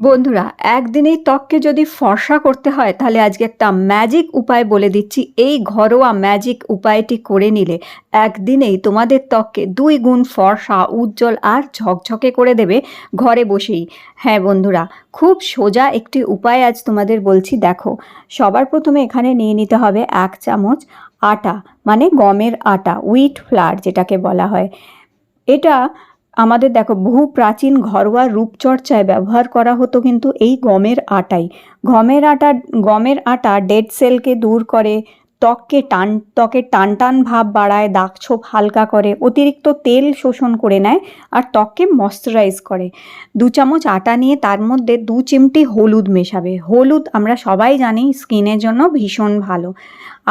বন্ধুরা, একদিনেই ত্বককে যদি ফর্সা করতে হয়, তাহলে আজকে একটা ম্যাজিক উপায় বলে দিচ্ছি। এই ঘরোয়া ম্যাজিক উপায়টি করে নিলে একদিনেই তোমাদের ত্বককে দুই গুণ ফর্সা, উজ্জ্বল আর ঝকঝকে করে দেবে ঘরে বসেই। হ্যাঁ বন্ধুরা, খুব সোজা একটি উপায় আজ তোমাদের বলছি, দেখো। সবার প্রথমে এখানে নিয়ে নিতে হবে এক চামচ আটা মানে গমের আটা উইট ফ্লার যেটাকে বলা হয়। এটা আমাদের দেখো, বহু প্রাচীন ঘরোয়া রূপচর্চায় ব্যবহার করা হতো কিন্তু এই গমের আটাই। গমের আটা গমের আটা ডেড সেলকে দূর করে, ত্বককে টান, ত্বকের টান টান ভাব বাড়ায়, দাগ ছোপ হালকা করে, অতিরিক্ত তেল শোষণ করে নেয় আর ত্বককে ময়শ্চারাইজ করে। দু চামচ আটা নিয়ে তার মধ্যে দু চিমটি হলুদ মেশাবে। হলুদ আমরা সবাই জানি স্কিনের জন্য ভীষণ ভালো।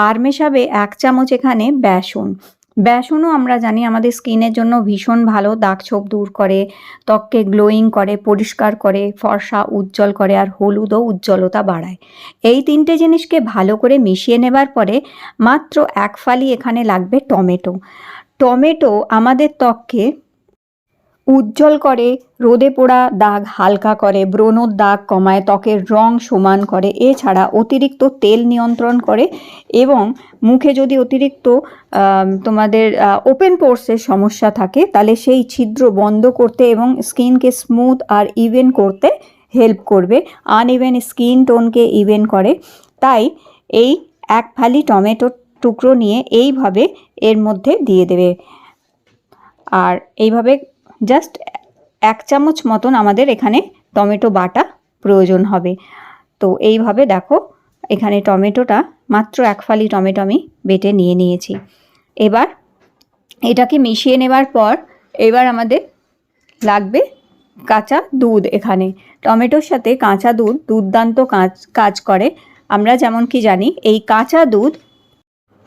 আর মেশাবে এক চামচ এখানে বেসন। বেসনও আমরা জানি আমাদের স্কিনের জন্য ভীষণ ভালো, দাগ ছোপ দূর করে, ত্বককে গ্লোয়িং করে, পরিষ্কার করে, ফর্সা উজ্জ্বল করে আর হলুদও উজ্জ্বলতা বাড়ায়। এই তিনটে জিনিসকে ভালো করে মিশিয়ে নেবার পরে মাত্র এক ফালি এখানে লাগবে টমেটো। টমেটো আমাদের ত্বককে উজ্জ্বল করে, রোদে পোড়া দাগ হালকা করে, ব্রণর দাগ কমায়, ত্বকের রং সমান করে, এছাড়া অতিরিক্ত তেল নিয়ন্ত্রণ করে এবং মুখে যদি অতিরিক্ত তোমাদের ওপেন পোর্সের সমস্যা থাকে, তাহলে সেই ছিদ্র বন্ধ করতে এবং স্কিনকে স্মুথ আর ইভেন করতে হেল্প করবে। আনইভেন স্কিন টোনকে ইভেন করে। তাই এই এক ফালি টমেটোর টুকরো নিয়ে এইভাবে এর মধ্যে দিয়ে দেবে। আর এইভাবে জাস্ট এক চামচ মতন আমাদের এখানে টমেটো বাটা প্রয়োজন হবে। তো এইভাবে দেখো, এখানে টমেটোটা মাত্র এক ফালি টমেটো আমি বেটে নিয়ে নিয়েছি। এবার এটাকে মিশিয়ে নেবার পর এবার আমাদের লাগবে কাঁচা দুধ এখানে। টমেটোর সাথে কাঁচা দুধ, দুর্দান্ত কাজ কাজ করে। আমরা যেমন কি জানি, এই কাঁচা দুধ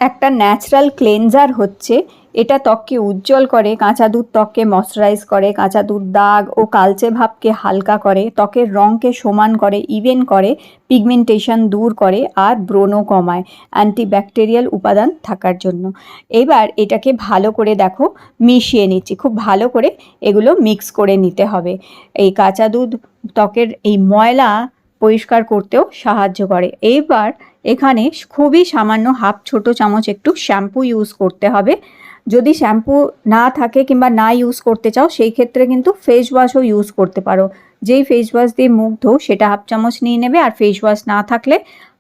একটা ন্যাচারাল ক্লেনজার হচ্ছে। এটা ত্বককে উজ্জ্বল করে, কাঁচা দুধ ত্বককে ময়শ্চারাইজ করে, কাঁচা দুধ দাগ ও কালচে ভাবকে হালকা করে, ত্বকের রঙকে সমান করে ইভেন করে পিগমেন্টেশন দূর করে আর ব্রণ কমায় অ্যান্টিব্যাকটেরিয়াল উপাদান থাকার জন্য। এবার এটাকে ভালো করে দেখো, মিশিয়ে নিচ্ছি, খুব ভালো করে এগুলো মিক্স করে নিতে হবে। এই কাঁচা দুধ ত্বকের এই ময়লা পরিষ্কার করতেও সাহায্য করে। এইবার এখানে খুবই সামান্য হাফ ছোট চামচ একটু শ্যাম্পু ইউজ করতে হবে। যদি শ্যাম্পু না থাকে কিংবা না ইউজ করতে চাও, সেই ক্ষেত্রে কিন্তু ফেস ওয়াশও ইউজ করতে পারো। যেই ফেস ওয়াশ দিয়ে মুখ ধো, সেটা হাফ চামচ নিয়ে নেবে। আর ফেস ওয়াশ না থাকলে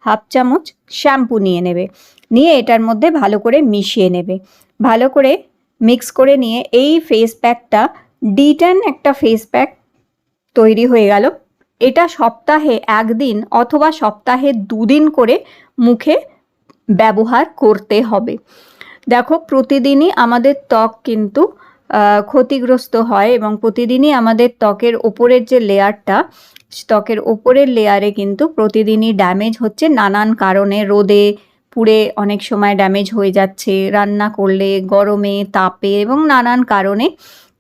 হাফ চামচ শ্যাম্পু নিয়ে নেবে। নিয়ে এটার মধ্যে ভালো করে মিশিয়ে নেবে। ভালো করে মিক্স করে নিয়ে এই ফেস প্যাকটা ডিটেন একটা ফেস প্যাক তৈরি হয়ে গেল। এটা সপ্তাহে একদিন অথবা সপ্তাহে দুদিন করে মুখে ব্যবহার করতে হবে। দেখো, প্রতিদিনই আমাদের ত্বক কিন্তু ক্ষতিগ্রস্ত হয় এবং প্রতিদিনই আমাদের ত্বকের ওপরের যে লেয়ারটা, ত্বকের ওপরের লেয়ারে কিন্তু প্রতিদিনই ড্যামেজ হচ্ছে নানান কারণে। রোদে পুড়ে অনেক সময় ড্যামেজ হয়ে যাচ্ছে, রান্না করলে গরমে, তাপে এবং নানান কারণে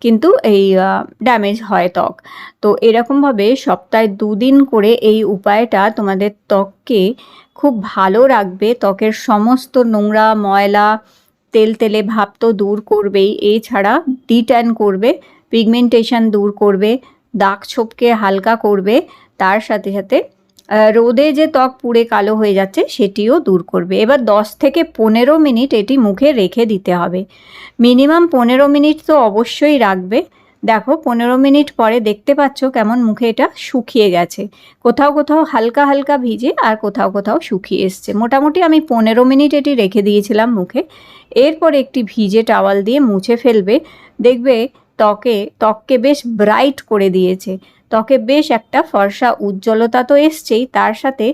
কিন্তু এই ড্যামেজ হয় ত্বক। তো এরকমভাবে সপ্তাহে দুদিন করে এই উপায়টা তোমাদের ত্বককে খুব ভালো রাখবে। ত্বকের সমস্ত নোংরা, ময়লা তেল তেলে ভাব তো দূর করবেই, এছাড়া ডিট্যান করবে পিগমেন্টেশন দূর করবে, দাগ ছোপকে হালকা করবে, তার সাথে সাথে রোদে যে ত্বক পুড়ে কালো হয়ে যাচ্ছে সেটিও দূর করবে। এবার দশ থেকে পনেরো মিনিট এটি মুখে রেখে দিতে হবে। মিনিমাম পনেরো মিনিট তো অবশ্যই রাখবে। দেখো, পনেরো মিনিট পরে দেখতে পাচ্ছ কেমন মুখে এটা শুকিয়ে গেছে। কোথাও কোথাও হালকা হালকা ভিজে আর কোথাও কোথাও শুকিয়ে এসছে। মোটামুটি আমি পনেরো মিনিট এটি রেখে দিয়েছিলাম মুখে। এরপর একটি ভিজে টাওয়াল দিয়ে মুছে ফেলবে। দেখবে ত্বকে, ত্বককে বেশ ব্রাইট করে দিয়েছে। ত্বকে বেশ একটা ফর্সা উজ্জ্বলতা তো এসছেই, তার সাথে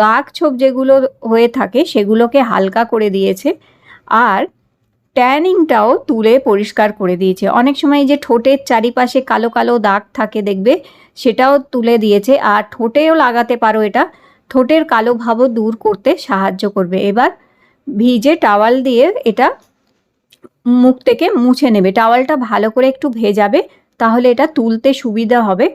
দাগ ছোপ যেগুলো হয়ে থাকে সেগুলোকে হালকা করে দিয়েছে। আর ট্যানিংটাও তুলে পরিষ্কার করে দিয়েছে। অনেক সময় যে ঠোঁটের চারিপাশে কালো কালো দাগ থাকে দেখবে, সেটাও তুলে দিয়েছে। আর ঠোঁটেও লাগাতে পারো এটা, ঠোঁটের কালো ভাবও দূর করতে সাহায্য করবে। এবার ভিজে টাওয়াল দিয়ে এটা মুখ থেকে মুছে নেবে। টাওয়ালটা ভালো করে একটু ভেজাবে, তাহলে এটা তুলতে সুবিধা হবে।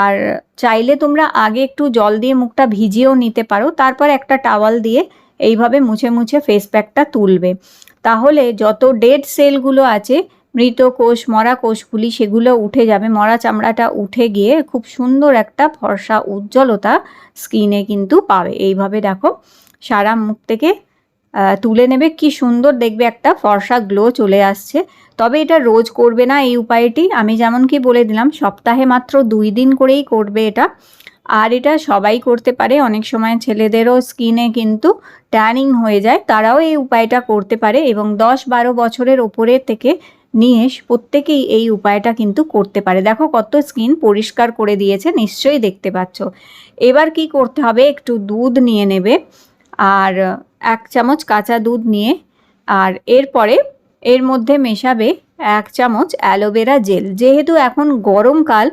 আর চাইলে তোমরা আগে একটু জল দিয়ে মুখটা ভিজিয়েও নিতে পারো, তারপর একটা টাওয়াল দিয়ে এইভাবে মুছে মুছে ফেস প্যাকটা তুলবে। তাহলে যত ডেড সেলগুলো আছে, মৃত কোষ, মরা কোষগুলি, সেগুলো উঠে যাবে। মরা চামড়াটা উঠে গিয়ে খুব সুন্দর একটা ফর্সা উজ্জ্বলতা স্কিনে কিন্তু পাবে। এইভাবে দেখো, সারা মুখ থেকে তুলে নেবে। কি সুন্দর দেখবে একটা ফর্সা গ্লো চলে আসছে। তবে এটা রোজ করবে না এই উপায়টি। আমি যেমন কি বলে দিলাম, সপ্তাহে মাত্র দুই দিন করেই করবে এটা। আর এটা সবাই করতে পারে। অনেক সময় ছেলেদেরও স্কিনে কিন্তু ট্যানিং হয়ে যায়। তারাও এই উপায়টা করতে পারে এবং দশ বারো বছরের ওপরের থেকে নিয়ে প্রত্যেকেই এই উপায়টা কিন্তু করতে পারে। দেখো কত স্কিন পরিষ্কার করে দিয়েছে, নিশ্চয়ই দেখতে পাচ্ছ। এবার কি করতে হবে? একটু দুধ নিয়ে নেবে আর এক চামচ কাঁচা দুধ নিয়ে আর এরপরে এর মধ্যে মেশাবে এক চামচ অ্যালোভেরা জেল। যেহেতু এখন গরমকাল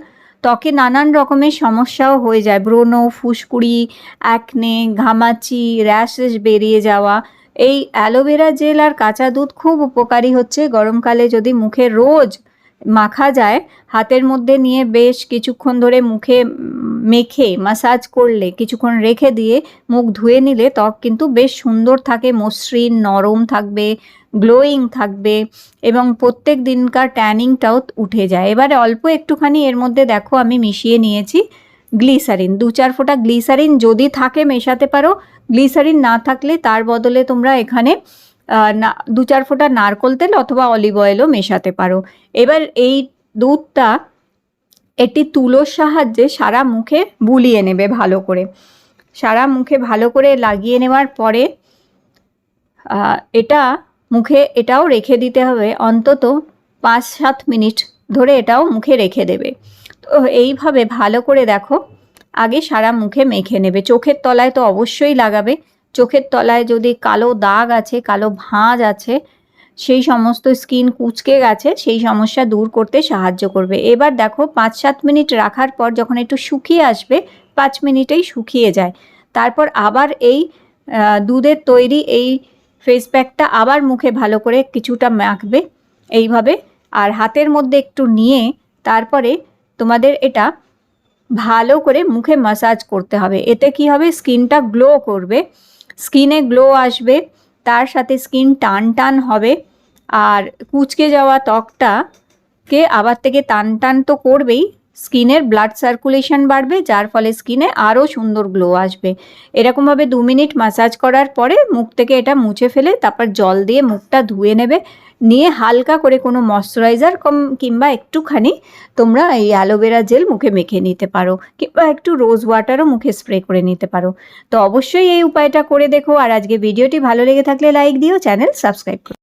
ত্বকে নানান রকমের সমস্যাও হয়ে যায়। ব্রণ, ফুসকুড়ি অ্যাকনে ঘামাচি র্যাশেস বেরিয়ে যাওয়া। এই অ্যালোভেরা জেল আর কাঁচা দুধ খুব উপকারী হচ্ছে। গরমকালে যদি মুখে রোজ মাখা যায়, হাতের মধ্যে নিয়ে বেশ কিছুক্ষণ ধরে মুখে মেখে মাসাজ করলে, কিছুক্ষণ রেখে দিয়ে মুখ ধুয়ে নিলে ত্বক কিন্তু বেশ সুন্দর থাকে, মসৃণ, নরম থাকবে গ্লোয়িং থাকবে এবং প্রত্যেক দিনকার ট্যানিংটাও উঠে যায়। এবারে অল্প একটুখানি এর মধ্যে দেখো আমি মিশিয়ে নিয়েছি গ্লিসারিন দু চার ফোঁটা গ্লিসারিন যদি থাকে মেশাতে পারো গ্লিসারিন না থাকলে তার বদলে তোমরা এখানে দু চার ফোঁটা নারকোল তেল অথবা অলিভ অয়েলও মেশাতে পারো। এবার এই দুধটা একটি তুলোর সাহায্যে সারা মুখে বুলিয়ে নেবে ভালো করে। সারা মুখে ভালো করে লাগিয়ে নেওয়ার পরে এটা মুখে, এটাও রেখে দিতে হবে। অন্তত পাঁচ সাত মিনিট ধরে এটাও মুখে রেখে দেবে। তো এইভাবে ভালো করে দেখো, আগে সারা মুখে মেখে নেবে। চোখের তলায় তো অবশ্যই লাগাবে। চোখের তলায় যদি কালো দাগ আছে, কালো ভাঁজ আছে, সেই সমস্ত স্কিন কুচকে গেছে, সেই সমস্যা দূর করতে সাহায্য করবে। এবার দেখো পাঁচ সাত মিনিট রাখার পর যখন একটু শুকিয়ে আসবে, পাঁচ মিনিটেই শুকিয়ে যায়। তারপর আবার এই দুধের তৈরি এই ফেস প্যাকটা আবার মুখে ভালো করে কিছুটা মাখবে এইভাবে। আর হাতের মধ্যে একটু নিয়ে তারপরে তোমাদের এটা ভালো করে মুখে মাসাজ করতে হবে। এতে কি হবে? স্কিনটা গ্লো করবে। স্কিনে গ্লো আসবে, তার সাথে স্কিন টান টান হবে, আর কুচকে যাওয়া ত্বকটাকে আবার থেকে টান টান তো করবেই, স্কিনের ব্লাড সার্কুলেশন বাড়বে, যার ফলে স্কিনে আরও সুন্দর গ্লো আসবে। এরকমভাবে দু মিনিট মাসাজ করার পরে মুখ থেকে এটা মুছে ফেলে, তারপর জল দিয়ে মুখটা ধুয়ে নেবে নিয়ে হালকা করে কোনো ময়শ্চারাইজার কম কিংবা একটুখানি তোমরা এই অ্যালোভেরা জেল মুখে মেখে নিতে পারো কিংবা একটু রোজ ওয়াটারও মুখে স্প্রে করে নিতে পারো। তো অবশ্যই এই উপায়টা করে দেখো আর আজকে ভিডিওটি ভালো লেগে থাকলে লাইক দিও, চ্যানেল সাবস্ক্রাইব করো।